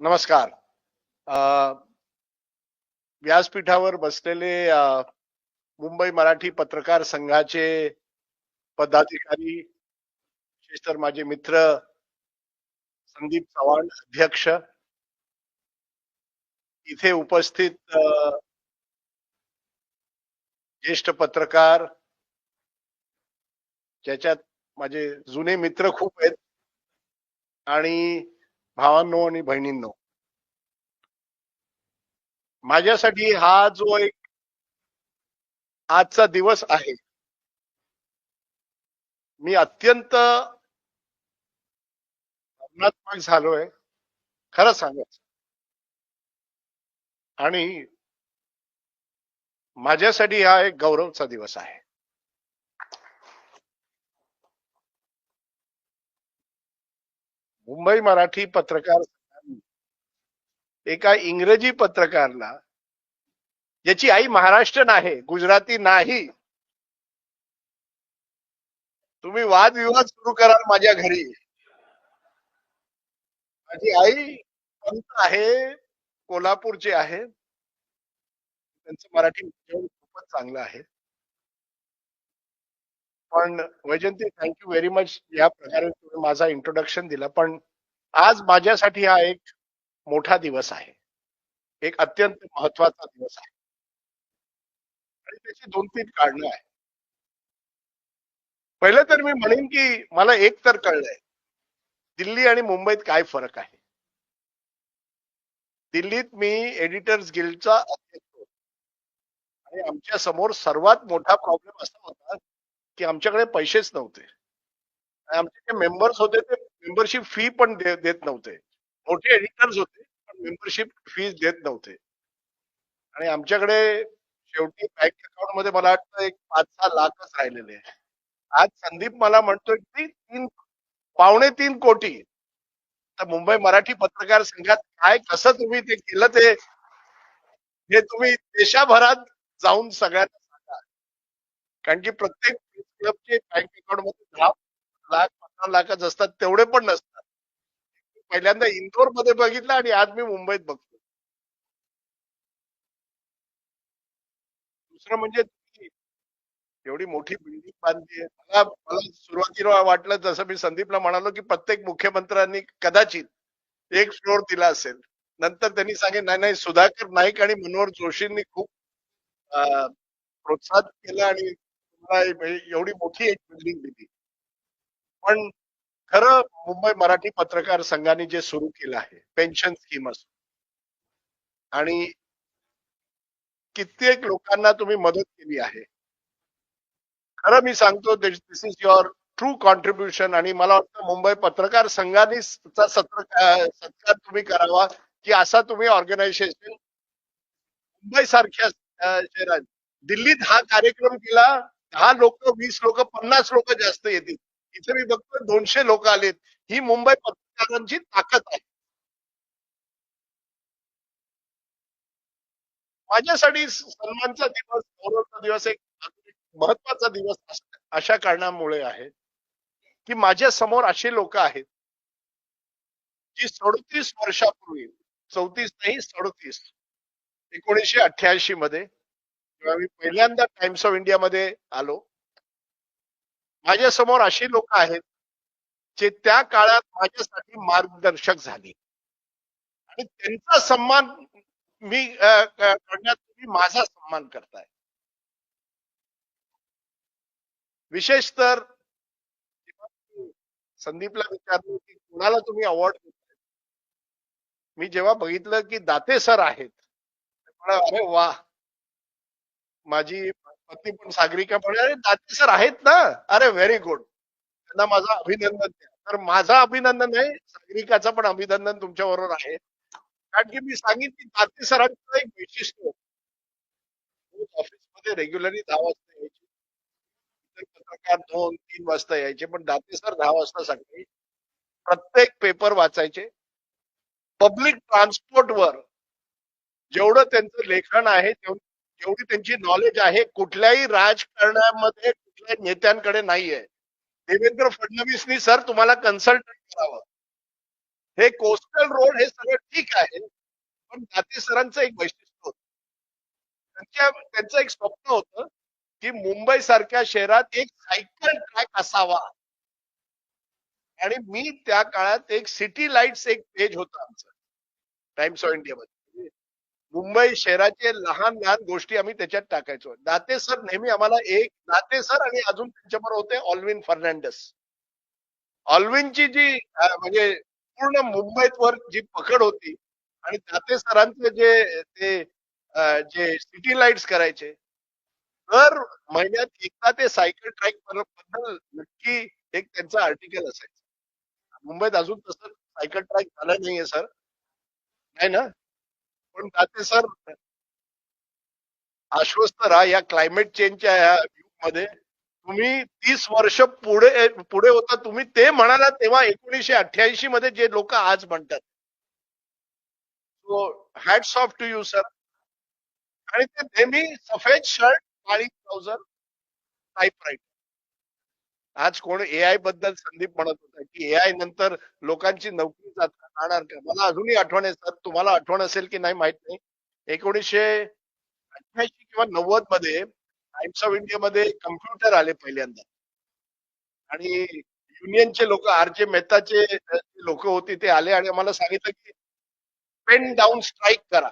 नमस्कार. व्यासपीठावर बसलेले मुंबई मराठी पत्रकार संघाचे पदाधिकारी विशेष तर माझे मित्र संदीप चव्हाण अध्यक्ष इथे उपस्थित ज्येष्ठ पत्रकार ज्याच्यात माझे जुने मित्र खूप आहेत आणि भावांनो आणि बहिणींनो माझ्यासाठी हा जो एक आजचा दिवस आहे मी अत्यंत भावनात्मक झालोय खरं सांगायचं. आणि माझ्यासाठी हा एक गौरवचा दिवस आहे. मुंबई मराठी पत्रकार एका इंग्रजी पत्रकारला ज्याची आई महाराष्ट्र आहे गुजराती नाही तुम्ही वादविवाद सुरू कराल माझ्या घरी. माझी आई पंत आहे कोल्हापूरचे आहे. त्यांचं मराठी खूपच चांगलं आहे. पण वैजंती थँक्यू व्हेरी मच या प्रकारे तुम्ही माझा इंट्रोडक्शन दिला. पण आज माझ्यासाठी हा एक मोठा दिवस आहे. एक अत्यंत महत्त्वाचा दिवस आहे. आणि त्याची दोन तीन कारणं आहे पहिलं तर मी म्हणेन की मला एक तर कळलंय. दिल्ली आणि मुंबईत काय फरक आहे? दिल्लीत मी एडिटर्स गिल्डचा अध्यक्ष आणि आमच्यासमोर सर्वात मोठा प्रॉब्लेम असा होता की आमच्याकडे पैसेच नव्हते. आणि आमचे जे मेंबर्स होते ते मेंबरशिप फी पण देत नव्हते. मोठे एडिटर्स होते पण मेंबरशिप फीज देत नव्हते. आणि आमच्याकडे शेवटी बँक अकाउंटमध्ये मला वाटतं एक पाच सहा लाखच राहिलेले आहे आज संदीप मला म्हणतोय की तीन पावणे तीन कोटी. तर मुंबई मराठी पत्रकार संघात काय कसं तुम्ही ते केलं ते हे तुम्ही देशाभरात जाऊन सगळ्यांना सांगा. कारण की प्रत्येक क्लबचे बँक अकाउंटमध्ये दहा लाख पंधरा लाखच असतात तेवढे पण नसतात. पहिल्यांदा इंदोरमध्ये बघितलं आणि आज मी मुंबईत बघतो दुसरं म्हणजे एवढी मोठी बिल्डिंग बांधली मला मला सुरुवातीला वाटलं जसं मी संदीपला म्हणालो की प्रत्येक मुख्यमंत्र्यांनी कदाचित एक फ्लोअर दिला असेल. नंतर त्यांनी सांगितलं नाही नाही सुधाकर नाईक आणि मनोहर जोशींनी खूप प्रोत्साहित प्रोत्साहन केलं आणि म्हणजे एवढी मोठी एक बिल्डिंग दिली. पण खरं मुंबई मराठी पत्रकार संघाने जे सुरू केलं आहे पेन्शन स्कीम असो. आणि कित्येक लोकांना तुम्ही मदत केली आहे. खरं मी सांगतो this is your true contribution आणि मला वाटतं मुंबई पत्रकार संघाने चा सत्र सत्कार तुम्ही करावा की असा तुम्ही ऑर्गनायझेशन मुंबई सारख्या शहरात दिल्लीत हा कार्यक्रम केला दहा लोक वीस लोक पन्नास लोक जास्त येतील. इथे मी बघतो दोनशे लोक आलेत. ही मुंबई पत्रकारांची ताकद आहे. माझ्यासाठी सन्मानचा दिवस गौरवचा दिवस एक महत्त्वाचा दिवस अशा कारणामुळे आहे की माझ्यासमोर असे लोक आहेत जी सदोतीस वर्षापूर्वी चौतीस नाही सडतीस एकोणीसशे अठ्ठ्याऐंशी मध्ये जेव्हा मी पहिल्यांदा टाइम्स ऑफ इंडिया मध्ये आलो. माझ्यासमोर अशी लोक आहेत जे त्या काळात माझ्यासाठी मार्गदर्शक झाली. आणि त्यांचा सन्मान मी करण्यात तुम्ही माझा सन्मान करताय. विशेष तर संदीपला विचारलं की कुणाला तुम्ही अवॉर्ड देताय? मी जेव्हा बघितलं की दाते सर आहेत अरे वा माझी पत्नी पण सागरिका पण अरे दाते सर आहेत ना. अरे व्हेरी गुड त्यांना माझं अभिनंदन द्या. तर माझं अभिनंदन आहे सागरिकाचं पण अभिनंदन तुमच्या बरोबर आहे. कारण की मी सांगितलं की दाते सरांचं एक वैशिष्ट्य ऑफिसमध्ये रेग्युलरली दहा वाजता यायचे. पत्रकार दोन तीन वाजता यायचे पण दाते सर दहा वाजता सकाळी प्रत्येक पेपर वाचायचे. पब्लिक ट्रान्सपोर्टवर जेवढं त्यांचं लेखन आहे तेवढं जेवढी त्यांची नॉलेज आहे कुठल्याही राजकारणामध्ये कुठल्याही नेत्यांकडे नाहीये. देवेंद्र फडणवीसनी सर तुम्हाला कन्सल्टंट करावं. हे कोस्टल रोड हे सगळं ठीक आहे पण दाते सरांचं एक वैशिष्ट्य होतं. त्यांच्या त्यांचं एक स्वप्न होतं की मुंबई सारख्या शहरात एक सायकल ट्रॅक असावा. आणि मी त्या काळात एक सिटी लाईट्स एक पेज होता आमचं. टाइम्स ऑफ इंडिया मध्ये. मुंबई शहराचे लहान लहान गोष्टी आम्ही त्याच्यात टाकायचो. दाते सर नेहमी आम्हाला एक दाते सर आणि अजून त्यांच्याबरोबर होते ऑल्विन फर्नांडस. ऑल्विनची जी म्हणजे पूर्ण मुंबईत वर जी पकड होती आणि दाते सरांचे जे ते जे सिटी लाईट्स करायचे दर महिन्यात एकदा ते सायकल ट्रॅकबद्दल नक्की एक त्यांचं आर्टिकल असायचं. मुंबईत अजून तसं सायकल ट्रॅक झालं नाहीये सर. नाही ना? पण दाते सर आश्वस्त राहा या क्लायमेट चेंजच्या या मध्ये. तुम्ही तीस वर्ष पुढे पुढे होता तुम्ही ते म्हणाला तेव्हा एकोणीसशे अठ्ठ्याऐंशी मध्ये जे लोक आज म्हणतात. So hats off to you sir आणि ते नेहमी सफेद शर्ट काळी ट्राउझर टाईप आज कोण एआयबद्दल संदीप म्हणत होता की एआय नंतर लोकांची नोकरी जाणार का? मला अजूनही आठवण आहे सर तुम्हाला आठवण असेल की नाही माहीत नाही. एकोणीसशे अठ्ठ्याऐंशी किंवा नव्वदमध्ये टाइम्स ऑफ इंडिया मध्ये कम्प्युटर आले पहिल्यांदा. आणि युनियनचे लोक आर जे मेहताचे लोक होते ते आले आणि आम्हाला सांगितलं की पेन डाऊन स्ट्राईक करा.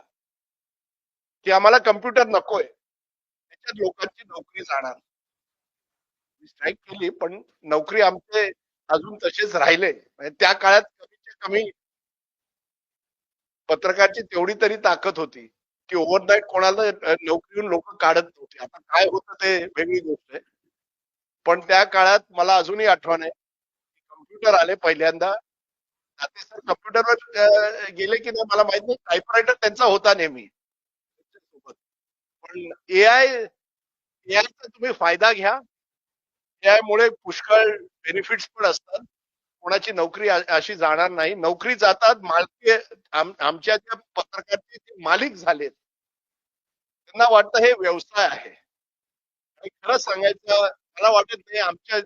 की आम्हाला कम्प्युटर नकोय. त्याच्यात लोकांची नोकरी जाणार. स्ट्राईक केली पण नोकरी आमचे अजून तसेच राहिले. म्हणजे त्या काळात कमीच्या कमी पत्रकारची तेवढी तरी ताकद होती की ओव्हरनाईट कोणाला नोकरीहून लोक काढत नव्हते. आता काय होतं ते वेगळी गोष्ट आहे. पण त्या काळात मला अजूनही आठवण आहे कम्प्युटर आले पहिल्यांदा. आता सर कम्प्युटरवर गेले की नाही मला माहीत नाही. टाईपरायटर त्यांचा होता नेहमी पण एआय एआयचा तुम्ही फायदा घ्या. त्यामुळे पुष्कळ बेनिफिट्स पण असतात. कोणाची नोकरी अशी जाणार नाही. नोकरी जातात मालकी आमच्या ज्या पत्रकारचे जे मालिक झालेत त्यांना वाटतं हे व्यवसाय आहे. आणि खरं सांगायचं मला वाटत नाही आमच्या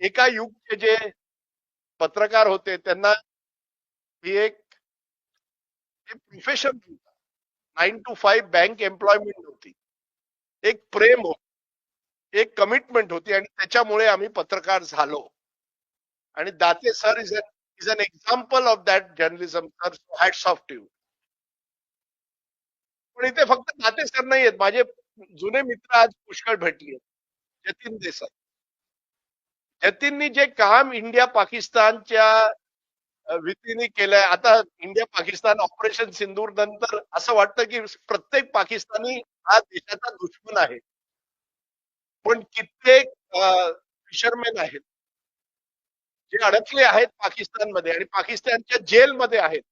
एका युगचे जे पत्रकार होते त्यांना ही एक profession nine two five bank employment होती एक प्रेम होत. एक कमिटमेंट होती आणि त्याच्यामुळे आम्ही पत्रकार झालो. आणि Date sir is is an example of that journalism sir hats off to पण इथे फक्त दाते सर नाही आहेत. माझे जुने मित्र आज पुष्कळ भेटले आहेत. जतीन देसाई जतीननी जे काम इंडिया पाकिस्तानच्या भीतीने केलंय. आता इंडिया पाकिस्तान ऑपरेशन सिंदूर नंतर असं वाटतं की प्रत्येक पाकिस्तानी हा देशाचा दुश्मन आहे. पण कित्येक फिशरमॅन आहेत. जे अडकले आहेत पाकिस्तानमध्ये आणि पाकिस्तानच्या जेलमध्ये आहेत.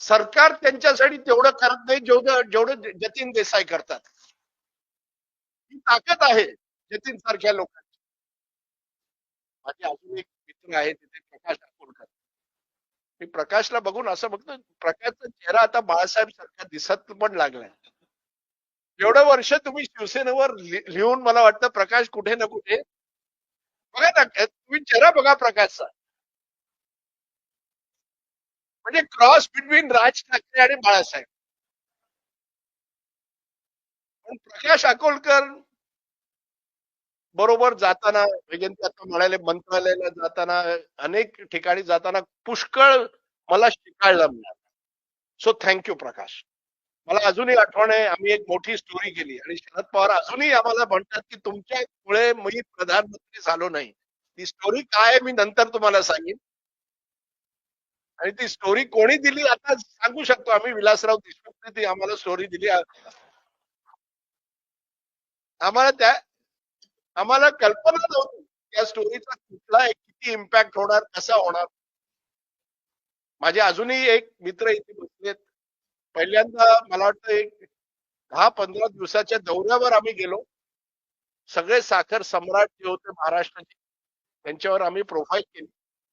सरकार त्यांच्यासाठी तेवढं करत नाही जेवढं जेवढं जतीन देसाई करतात. ही ताकद आहे जतीन सारख्या लोकांची. माझे अजून एक मित्र आहे तिथे प्रकाश अकोलकर मी प्रकाशला बघून असं बघतो प्रकाशचा चेहरा आता बाळासाहेब सारखा दिसत पण लागलाय. एवढं वर्ष तुम्ही शिवसेनेवर लिहून मला वाटतं प्रकाश कुठे ना कुठे बघा ना तुम्ही जरा बघा प्रकाशचा. म्हणजे क्रॉस बिटवीन राज ठाकरे आणि बाळासाहेब. पण प्रकाश अकोलकर बरोबर जाताना वैजंती आता म्हणाले मंत्रालयाला जाताना अनेक ठिकाणी जाताना पुष्कळ मला शिकायला मिळालं. So thank you Prakash. मला अजूनही आठवण आहे आम्ही एक मोठी स्टोरी केली आणि शरद पवार अजूनही आम्हाला म्हणतात की तुमच्यामुळे मी प्रधानमंत्री झालो नाही. ती स्टोरी काय आहे मी नंतर तुम्हाला सांगेन. आणि ती स्टोरी कोणी दिली आता सांगू शकतो आम्ही. विलासराव देशमुखने ती आम्हाला स्टोरी दिली. आम्हाला त्या आम्हाला कल्पना नव्हती त्या स्टोरीचा कुठला किती इम्पॅक्ट होणार कसा होणार. माझे अजूनही एक मित्र इथे बसलेत. पहिल्यांदा मला वाटतं एक दहा पंधरा दिवसाच्या दौऱ्यावर आम्ही गेलो. सगळे साखर सम्राट जे होते महाराष्ट्राचे त्यांच्यावर आम्ही प्रोफाईल केली.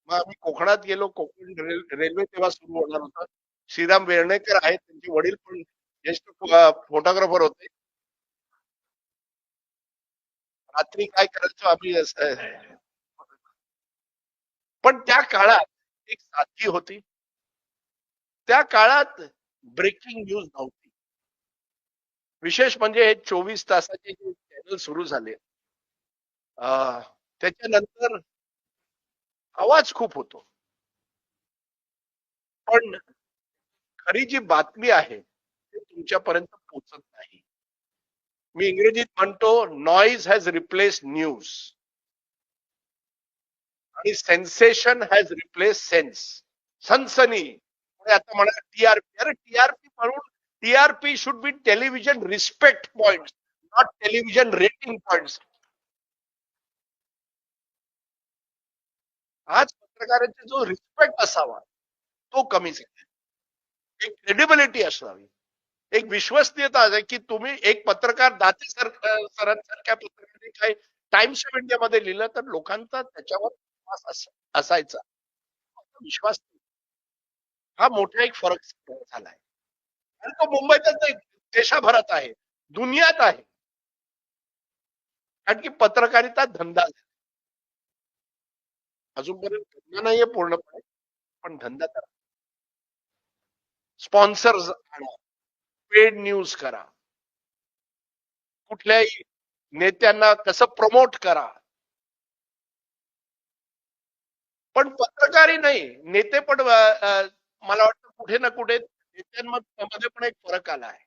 मग आम्ही कोकणात गेलो कोकण रेल्वे तेव्हा सुरू होणार होता. श्रीराम वेर्णेकर आहेत त्यांचे वडील पण ज्येष्ठ फोटोग्राफर होते. रात्री काय करायचो आम्ही पण त्या काळात एक साथी होती. त्या काळात ब्रेकिंग न्यूज नव्हती. विशेष म्हणजे हे चोवीस तासाचे जे चॅनल सुरू झाले त्याच्यानंतर आवाज खूप होतो. पण खरी जी बातमी आहे ती तुमच्यापर्यंत पोहोचत नाही. मी इंग्रजीत म्हणतो नॉईज हॅज रिप्लेस न्यूज आणि सेन्सेशन हॅज रिप्लेस सेन्स सनसनी आता म्हणा टीआरपी अरे टीआरपी म्हणून TRP should be television respect point not television rating point आज पत्रकारांचा जो रिस्पेक्ट असावा तो कमी झाला. एक क्रेडिबिलिटी असावी. एक विश्वसनीयता आहे की तुम्ही एक पत्रकार दाते सर सरांसारख्या पत्रकारांनी काही टाइम्स ऑफ इंडियामध्ये लिहिलं तर लोकांचा त्याच्यावर विश्वास असायचा. विश्वास नाही. हा मोठा एक फरक झाला आणि तो मुंबईतच नाही देशाभरात आहे दुनियात आहे. कारण की पत्रकारिता धंदा झाला. अजूनपर्यंत धंदा नाहीये पूर्णपणे पण धंदा करा. स्पॉन्सर्स आणा पेड न्यूज करा. कुठल्याही नेत्यांना कसं प्रमोट करा. पण पत्रकारी नाही नेते पण मला वाटतं कुठे ना कुठे नेत्यांमध्ये पण एक फरक आला आहे.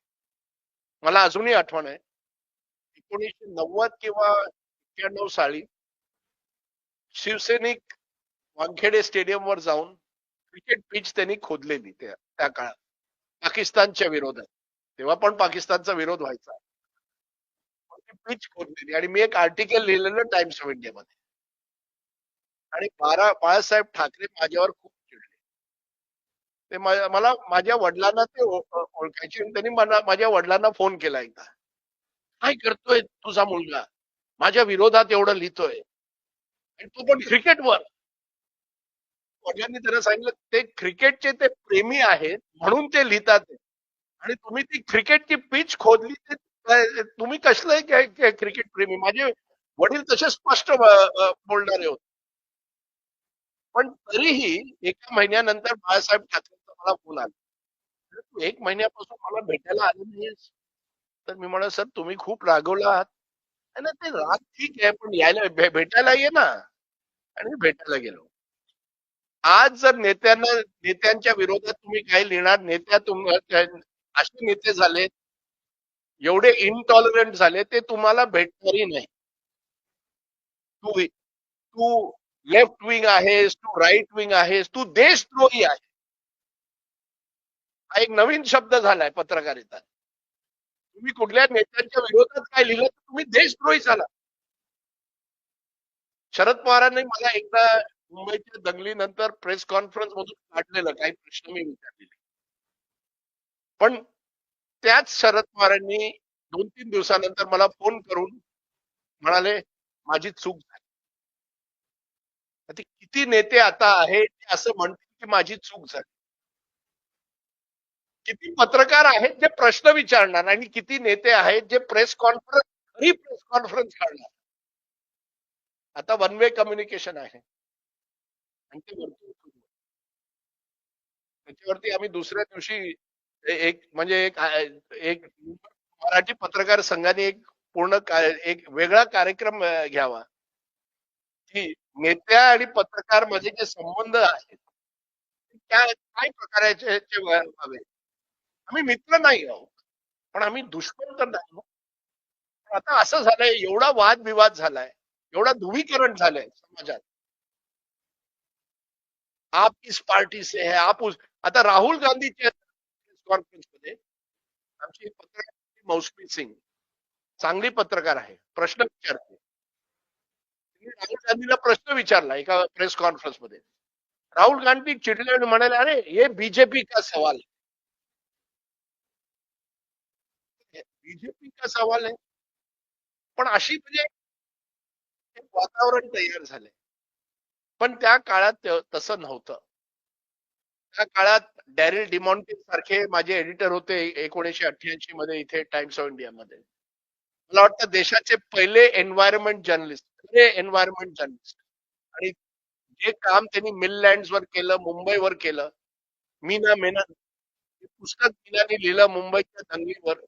मला अजूनही आठवण आहे एकोणीसशे नव्वद किंवा एक्क्याण्णव साली शिवसैनिक वानखेडे स्टेडियमवर जाऊन क्रिकेट पिच त्यांनी खोदलेली त्या त्या काळात. पाकिस्तानच्या विरोधात. तेव्हा पण पाकिस्तानचा विरोध व्हायचा. पिच खोदलेली आणि मी एक आर्टिकल लिहिलेलं टाइम्स ऑफ इंडियामध्ये. आणि बारा बाळासाहेब ठाकरे माझ्यावर खूप ते मला माझ्या वडिलांना ते ओळखायचे आणि त्यांनी मला माझ्या वडिलांना फोन केला एकदा. काय करतोय तुझा मुलगा? माझ्या विरोधात एवढं लिहितोय. आणि तो पण क्रिकेटवर. वडिलांनी त्याला सांगितलं ते क्रिकेटचे ते प्रेमी आहेत म्हणून ते लिहितात. आणि तुम्ही ती क्रिकेटची पिच खोदली ते तुम्ही कसलं क्रिकेट प्रेमी? माझे वडील तसे स्पष्ट बोलणारे होते. पण तरीही एका महिन्यानंतर बाळासाहेब ठाकरे मला फोन आला तू एक महिन्यापासून मला भेटायला आले नाहीस तर मी म्हणाल सर तुम्ही खूप रागवला आहात. "नाही, ते राग ठीक आहे पण यायला भेटायला ये ना. आणि भेटायला गेलो. आज जर नेत्यांना नेत्यांच्या विरोधात तुम्ही काही लिहिणार नेत्या तुम असे नेते झाले एवढे इनटॉलरंट झाले ते तुम्हाला भेटणारही नाही. तू तू लेफ्ट विंग आहेस तू राईट विंग आहेस तू देशद्रोही आहे हा एक नवीन शब्द झालाय पत्रकारिता. तुम्ही कुठल्या नेत्यांच्या विरोधात काय लिहिलं तर तुम्ही देशद्रोही झाला. शरद पवारांनी मला एकदा मुंबईच्या दंगलीनंतर प्रेस कॉन्फरन्स मधून काढलेलं काही प्रश्न मी विचारलेले. पण त्याच शरद पवारांनी दोन तीन दिवसानंतर मला फोन करून म्हणाले माझी चूक झाली. आता किती नेते आता आहे ते असं म्हणतील की माझी चूक झाली. किती पत्रकार आहेत जे प्रश्न विचारणार आणि किती नेते आहेत जे प्रेस कॉन्फरन्स खरी प्रेस कॉन्फरन्स काढणार. आता वन वे कम्युनिकेशन आहे. आणि ते त्याच्यावरती आम्ही दुसऱ्या दिवशी एक म्हणजे एक एक मराठी पत्रकार संघाने एक पूर्ण एक वेगळा कार्यक्रम घ्यावा. की नेत्या आणि पत्रकारमध्ये जे संबंध आहेत त्या काय प्रकाराचे व्हावे आम्ही मित्र नाही आहोत. पण आम्ही दुश्मन तर नाही आता असं झालंय, एवढा वादविवाद झालाय, एवढा ध्रुवीकरण झालंय समाजात. आप इस पार्टी से है, आप उस, आता राहुल गांधीच्या कॉन्फरन्स मध्ये आमची पत्रकार मौसमी सिंग. चांगली पत्रकार आहे, प्रश्न विचारते. राहुल गांधीला प्रश्न विचारला एका प्रेस कॉन्फरन्स मध्ये. राहुल गांधी चिडले आणि म्हणाले, अरे ये बीजेपी का सवाल? है बीजेपी का सवाल आहे? पण अशी म्हणजे वातावरण तयार झालंय. पण त्या काळात तसं नव्हतं. त्या काळात डॅरिल डिमॉन्टे सारखे माझे एडिटर होते एकोणीशे अठ्ठ्याऐंशी मध्ये इथे टाइम्स ऑफ इंडिया मध्ये. मला वाटतं देशाचे पहिले एन्व्हायरमेंट जर्नलिस्ट खरे एन्व्हायरमेंट जर्नलिस्ट आणि जे काम त्यांनी मिल वर केलं मुंबईवर केलं मीना मेनन पुस्तक मीनाने लिहिलं मुंबईच्या दंगलीवर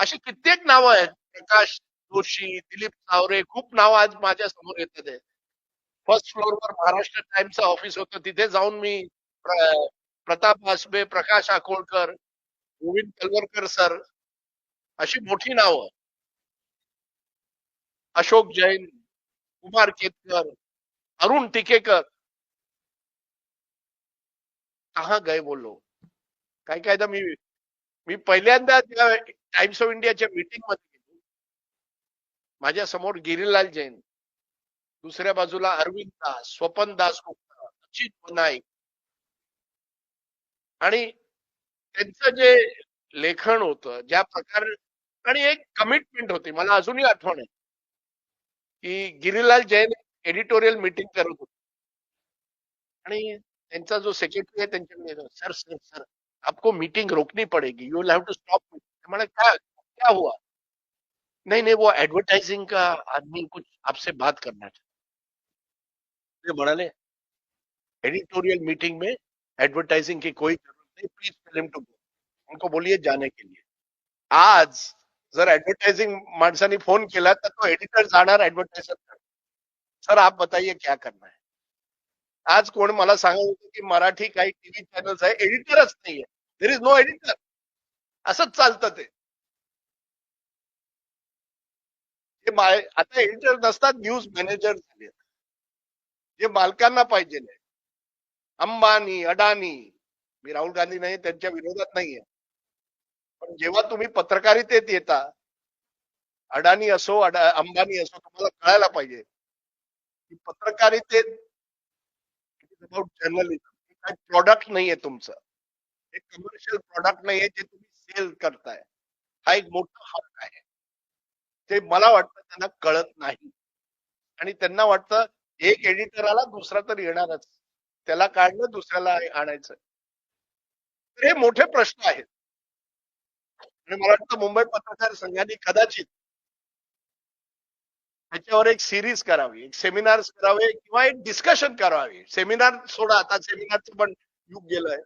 अशी कित्येक नावं आहेत. प्रकाश जोशी दिलीप सावरे खूप नावं आज माझ्यासमोर येत आहे फर्स्ट फ्लोअरवर महाराष्ट्र टाइम्सचं ऑफिस होतं. तिथे जाऊन मी प्रताप आसबे प्रकाश आकोळकर गोविंद कलवरकर सर अशी मोठी नावं. अशोक जैन कुमार केतकर अरुण टिकेकर. कहा गए बोलो काय कायदा मी मी पहिल्यांदा त्या टाइम्स ऑफ इंडियाच्या मीटिंगमध्ये गेलो. माझ्यासमोर गिरीलाल जैन दुसऱ्या बाजूला अरविंद दास स्वपन दास गुप्ता अजित नाईक. आणि त्यांचं जे लेखन होतं ज्या प्रकार आणि एक कमिटमेंट होती. मला अजूनही आठवण आहे की गिरीलाल जैन एडिटोरियल मीटिंग करत होते. आणि त्यांचा जो सेक्रेटरी आहे त्यांच्याकडे सर सर सर आपको मीटिंग रोकनी पड़ेगी. यू विल टू स्टॉप मैंने क्या क्या हुआ? नहीं नहीं, वो एडवर्टाइजिंग का आदमी कुछ आपसे बात करना चाहता ते म्हणाले एडिटोरियल मीटिंग में एडवर्टाइजिंग की कोई ज़रूरत नहीं please tell him to go उनको बोलिए जाने के लिए। आज जर ऍडव्हर्टायझिंग माणसाने फ़ोन केला तर तो एडिटर जाणार ऍडव्हर्टायझर सर, आप बताइए क्या करना है? आज कोण मला सांगत होतं की मराठी काही टीव्ही चॅनल्स आहे एडिटरच नाहीये देर इज़ नो एडिटर असंच चालतं ते. जे आता एडिटर नसतात न्यूज मॅनेजर झाले. जे मालकांना पाहिजे अंबानी अडानी मी राहुल गांधी नाही त्यांच्या विरोधात नाहीये. पण जेव्हा तुम्ही पत्रकारितेत येता अडानी असो अडा अंबानी असो तुम्हाला कळायला पाहिजे. की पत्रकारितेत जर्नलिझम काही प्रॉडक्ट नाहीये तुमचं. एक कमर्शियल प्रॉडक्ट नाहीये जे तुम्ही फेल करताय. हा एक मोठा हक्क आहे. ते मला वाटतं त्यांना कळत नाही. आणि त्यांना वाटतं एक एडिटर आला दुसरा तर येणारच. त्याला काढलं दुसऱ्याला आणायचं. तर हे मोठे प्रश्न आहेत. आणि मला वाटतं मुंबई पत्रकार संघाने कदाचित त्याच्यावर एक सिरीज करावी एक सेमिनार करावे किंवा एक डिस्कशन करावे. सेमिनार सोडा आता सेमिनारचं पण युग गेलंय.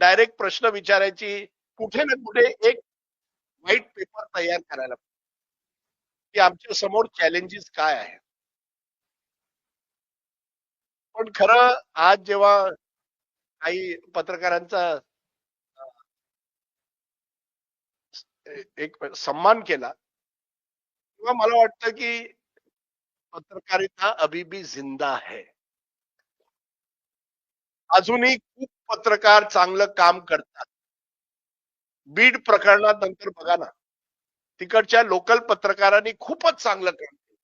डायरेक्ट प्रश्न विचारायची कुठे ना कुठे एक व्हाईट पेपर तयार करायला की आमच्यासमोर चॅलेंजेस काय आहेत? पण खरं आज जेव्हा काही पत्रकारांचा एक सम्मान केला तेव्हा मला वाटतं की पत्रकारिता अभिबी जिंदा है. अजूनही खूप पत्रकार चांगलं काम करतात. बीड प्रकरणात नंतर बघा ना तिकडच्या लोकल पत्रकारांनी खूपच चांगलं काम केलं.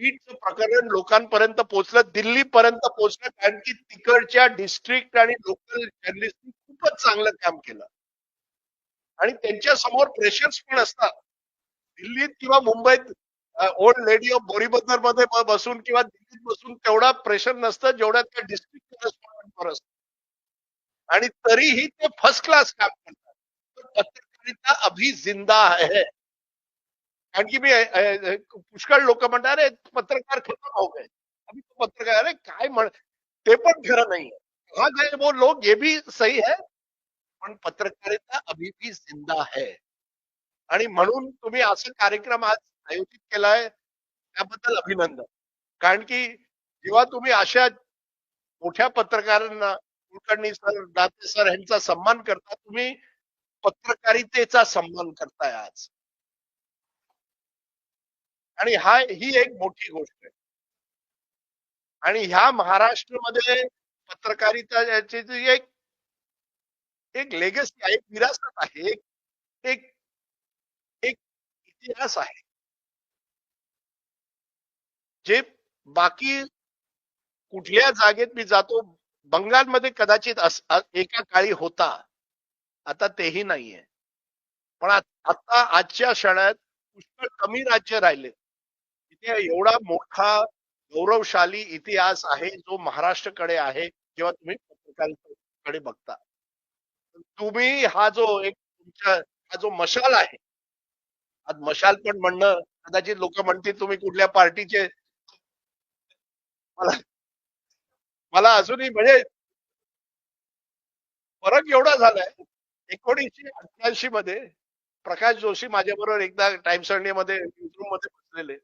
बीडचं प्रकरण लोकांपर्यंत पोहोचलं दिल्लीपर्यंत पोहोचलं कारण की तिकडच्या डिस्ट्रिक्ट आणि लोकल जर्नलिस्टनी खूपच चांगलं काम केलं. आणि त्यांच्यासमोर प्रेशर्स पण असतात. दिल्लीत किंवा मुंबईत ओल्ड लेडी ऑफ बोरीबंदरमध्ये बसून किंवा दिल्लीत बसून तेवढा प्रेशर नसतं जेवढ्या त्या डिस्ट्रिक्ट करस्पॉन्डंटवर असतं. आणि तरीही ते फर्स्ट क्लास काम करतात. पत्रकारिता अभी जिंदा है। कारण की मी पुष्कळ लोक म्हणतात अरे पत्रकार खतम हो गए। अभी तो पत्रकार अरे काय म्हण ते पण खरं नाही हा गए वो लोग ये भी सही है पण पत्रकारिता अभी भी जिंदा है। आणि म्हणून तुम्ही असं कार्यक्रम आज आयोजित केलाय त्याबद्दल अभिनंदन. कारण की जेव्हा तुम्ही अशा मोठ्या पत्रकारांना कुलकर्णी सर दाते सर यांचा सन्मान करता तुम्ही पत्रकारितेचा सन्मान करताय आज. आणि हा ही एक मोठी गोष्ट आहे. आणि ह्या महाराष्ट्रामध्ये पत्रकारिता याची जी एक एक लेगसी आहे एक विरासत आहे एक एक एक इतिहास आहे. जे बाकी कुठल्या जागेत मी जातो बंगालमध्ये कदाचित अस- एका काळी होता. आता तेही नाहीये. पण आता आजच्या क्षणात पुष्कळ कमी राज्य राहिले. इथे एवढा मोठा गौरवशाली इतिहास आहे जो महाराष्ट्राकडे आहे जेव्हा तुम्ही पत्रकारितेकडे बघता. तुम्ही हा जो एक तुमच्या हा जो मशाल आहे. आज मशाल पण म्हणणं कदाचित लोक म्हणतील तुम्ही कुठल्या पार्टीचे मला मला अजूनही म्हणजे फरक एवढा झालाय एकोणीसशे अठ्ठ्याऐंशी मध्ये प्रकाश जोशी माझ्या बरोबर एकदा टाइम्समध्ये न्यूजरूममध्ये बसलेले.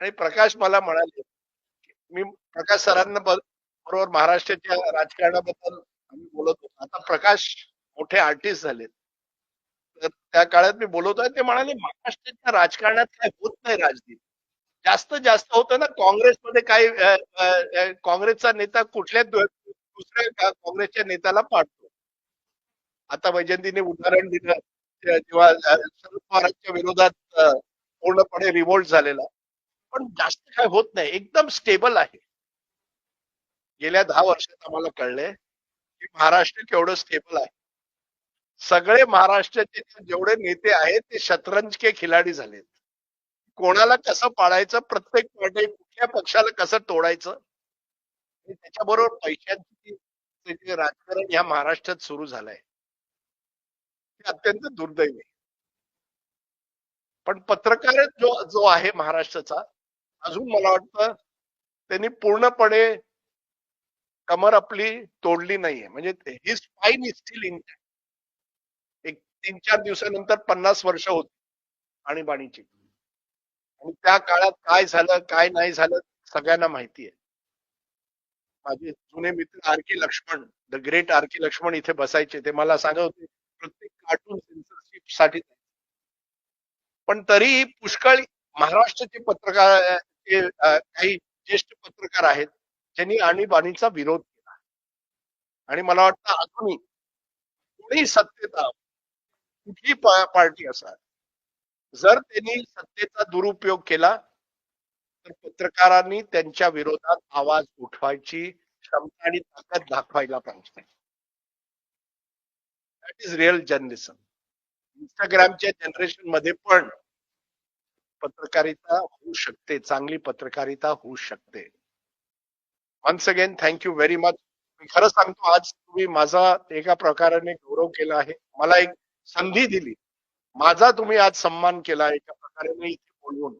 आणि प्रकाश मला म्हणाले मी प्रकाश सरांना बरोबर महाराष्ट्राच्या राजकारणाबद्दल आम्ही बोलत होतो. आता प्रकाश मोठे आर्टिस्ट झालेत. तर त्या काळात मी बोलत होतो ते म्हणाले महाराष्ट्राच्या राजकारणात काय होत नाही राजनीती. जास्त जास्त होतं ना काँग्रेसमध्ये काही काँग्रेसचा नेता कुठल्या दुसऱ्या काँग्रेसच्या नेत्याला पाठतो आता वैजयंतीने उदाहरण दिलं. जेव्हा शरद पवारांच्या विरोधात पूर्णपणे रिव्होल्ट झालेला. पण जास्त काय होत नाही. एकदम स्टेबल आहे. गेल्या दहा वर्षात आम्हाला कळलंय की महाराष्ट्र केवढं स्टेबल आहे. सगळे महाराष्ट्राचे जेवढे नेते आहेत ते शतरंज के खिलाडी झालेत. कोणाला कसं पाळायचं प्रत्येक पार्टी कुठल्या पक्षाला कसं तोडायचं त्याच्याबरोबर पैशांची राजकारण या महाराष्ट्रात सुरू झालंय. हे अत्यंत दुर्दैव आहे. पण पत्रकार जो जो आहे महाराष्ट्राचा अजून मला वाटतं त्यांनी पूर्णपणे कमर आपली तोडली नाहीये. म्हणजे ही स्पाईन इज स्टील इन एक तीन चार दिवसानंतर पन्नास वर्ष होती आणीबाणीची. आणि त्या काळात काय झालं काय नाही झालं सगळ्यांना माहिती आहे. माझे जुने मित्र R K Laxman the great R K Laxman इथे बसायचे ते मला सांगत होते प्रत्येक कार्टून सेन्सरशिपसाठी पण तरी पुष्कळ महाराष्ट्राचे पत्रकार काही ज्येष्ठ पत्रकार आहेत ज्यांनी आणीबाणीचा विरोध केला. आणि मला वाटतं अजूनही कोणी सत्तेचा कुठली पार्टी असा जर त्यांनी सत्तेचा दुरुपयोग केला तर पत्रकारांनी त्यांच्या विरोधात आवाज उठवायची क्षमता आणि ताकद दाखवायला पाहिजे. दॅट इज रिअल जर्नलिझम इंस्टाग्रामच्या जनरेशनमध्ये पण पत्रकारिता होऊ शकते चांगली पत्रकारिता होऊ शकते. Once again thank you very much मी खरं सांगतो आज तुम्ही माझा एका प्रकाराने गौरव केला आहे. मला एक संधी दिली. माझा तुम्ही आज सन्मान केला एका प्रकारे इथे बोलवून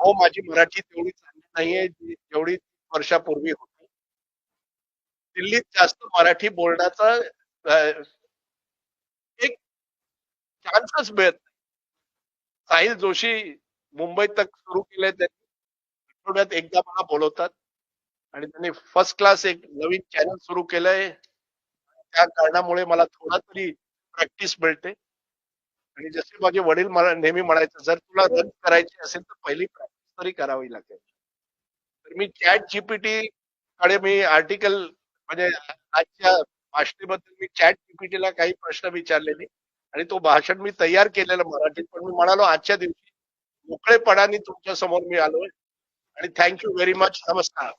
हो माझी मराठी तेवढी चांगली नाहीये जेवढी वर्षापूर्वी होती. दिल्लीत जास्त मराठी बोलण्याचा अ, एक चान्सच मिळत नाही. साहिल जोशी मुंबईत तक सुरू केलंय त्यांनी. आठवड्यात एकदा मला बोलवतात. आणि त्यांनी फर्स्ट क्लास एक नवीन चॅनल सुरू केलंय. त्या कारणामुळे मला थोडा तरी प्रॅक्टिस मिळते. आणि जसे माझे वडील मला नेहमी म्हणायचे जर तुला रन करायची असेल तर पहिली प्रॅक्टिस तरी करावी लागेल. तर मी चॅट जीपीटी कडे मी आर्टिकल म्हणजे आजच्या भाषणेबद्दल मी चॅट जीपीटीला काही प्रश्न विचारलेले आणि तो भाषण मी तयार केलेलं मराठीत पण मी म्हणालो आजच्या दिवशी मोकळेपणाने तुमच्यासमोर मी आलोय. आणि थँक्यू व्हेरी मच नमस्कार.